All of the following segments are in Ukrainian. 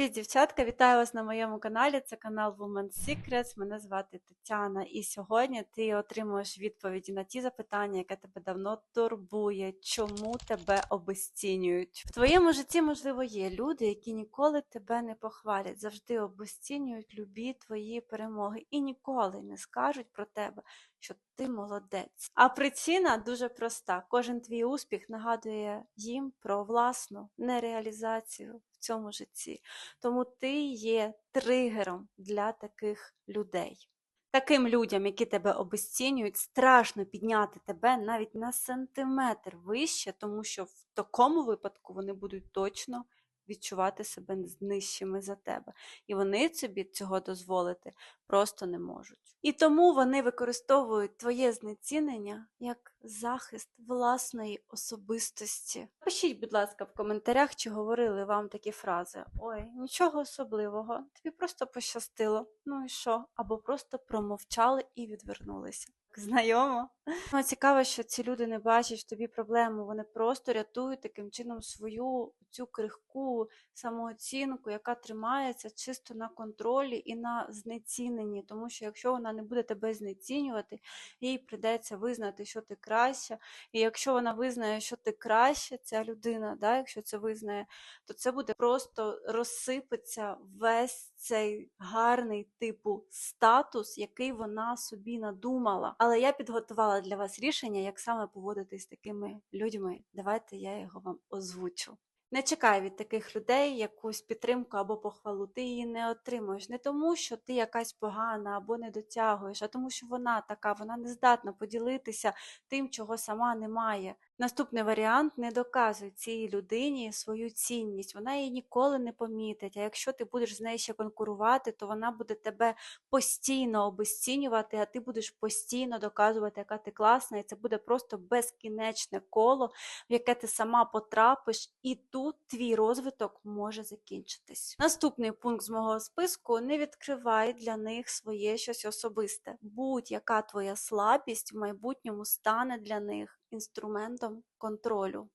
Привіт, дівчатка, вітаю вас на моєму каналі. Це канал Women's Secrets. Мене звати Тетяна. І сьогодні ти отримуєш відповіді на ті запитання, яке тебе давно турбує, чому тебе обесцінюють. В твоєму житті, можливо, є люди, які ніколи тебе не похвалять, завжди обесцінюють любі твої перемоги і ніколи не скажуть про тебе, що ти молодець. А причина дуже проста: кожен твій успіх нагадує їм про власну нереалізацію в цьому житті. Тому ти є тригером для таких людей. Таким людям, які тебе обесцінюють, страшно підняти тебе навіть на сантиметр вище, тому що в такому випадку вони будуть точно відчувати себе нижчими за тебе. І вони собі цього дозволити просто не можуть. І тому вони використовують твоє знецінення як захист власної особистості. Пишіть, будь ласка, в коментарях, чи говорили вам такі фрази: Ой, нічого особливого, тобі просто пощастило. Ну і що? Або просто промовчали і відвернулися. Знайомо. Ну, цікаво, що ці люди не бачать в тобі проблему. Вони просто рятують таким чином свою цю крихку самооцінку, яка тримається чисто на контролі і на знеціненні. Тому що якщо вона не буде тебе знецінювати, їй прийдеться визнати, що ти краще. І якщо вона визнає, що ти краще, ця людина, да, якщо це визнає, то це буде просто розсипеться весь цей гарний типу статус, який вона собі надумала. Але я підготувала для вас рішення, як саме поводитись з такими людьми. Давайте я його вам озвучу. Не чекай від таких людей якусь підтримку або похвалу. Ти її не отримуєш не тому, що ти якась погана або не дотягуєш, а тому, що вона така, вона не здатна поділитися тим, чого сама немає. Наступний варіант не доказуй цій людині свою цінність, вона її ніколи не помітить. А якщо ти будеш з нею ще конкурувати, то вона буде тебе постійно обесцінювати, а ти будеш постійно доказувати, яка ти класна, і це буде просто безкінечне коло, в яке ти сама потрапиш, і тут твій розвиток може закінчитись. Наступний пункт з мого списку: не відкривай для них своє щось особисте. Будь-яка твоя слабість в майбутньому стане для них інструментом контролю.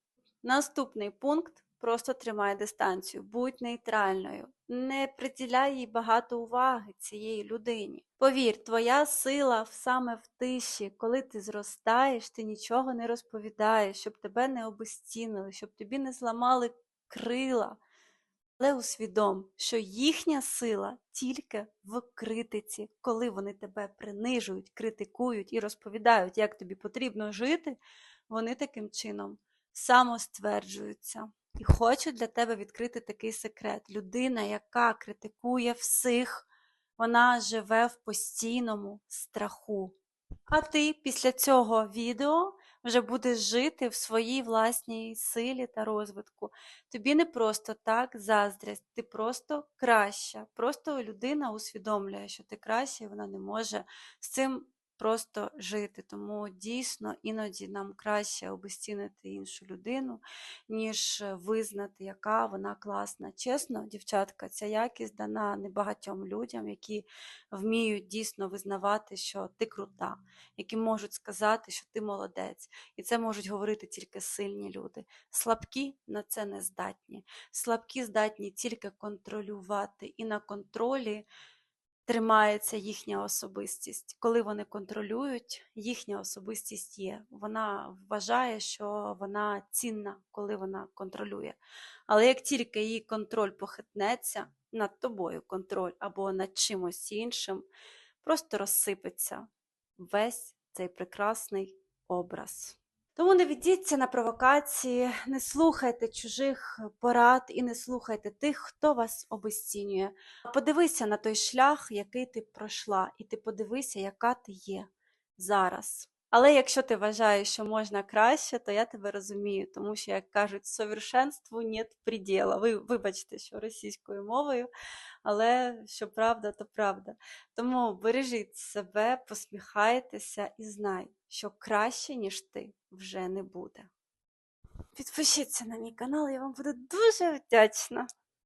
Наступний пункт просто тримай дистанцію, будь нейтральною, не приділяй їй багато уваги цієї людині. Повір, твоя сила саме в тиші, коли ти зростаєш, ти нічого не розповідаєш, щоб тебе не обезцінили, щоб тобі не зламали крила. Але усвідом, що їхня сила тільки в критиці, коли вони тебе принижують, критикують і розповідають, як тобі потрібно жити, вони таким чином самостверджуються. І хочу для тебе відкрити такий секрет. Людина, яка критикує всіх, вона живе в постійному страху. А ти після цього відео вже будеш жити в своїй власній силі та розвитку. Тобі не просто так заздрість, ти просто краща. Просто людина усвідомлює, що ти краща, і вона не може з цим просто жити. Тому дійсно іноді нам краще обесцінити іншу людину, ніж визнати, яка вона класна. Чесно, дівчатка, ця якість дана небагатьом людям, які вміють дійсно визнавати, що ти крута, які можуть сказати, що ти молодець. І це можуть говорити тільки сильні люди. Слабкі на це не здатні. Слабкі здатні тільки контролювати і на контролі тримається їхня особистість. Коли вони контролюють, їхня особистість є. Вона вважає, що вона цінна, коли вона контролює. Але як тільки її контроль похитнеться, над тобою контроль або над чимось іншим, просто розсипеться весь цей прекрасний образ. Тому не ведіться на провокації, не слухайте чужих порад і не слухайте тих, хто вас обесцінює. Подивися на той шлях, який ти пройшла, і ти подивися, яка ти є зараз. Але якщо ти вважаєш, що можна краще, то я тебе розумію, тому що, як кажуть, совершенству нет приділа. Ви вибачте, що російською мовою, але що правда, то правда. Тому бережіть себе, посміхайтеся і знай, що краще, ніж ти, вже не буде. Підпишіться на мій канал, я вам буду дуже вдячна.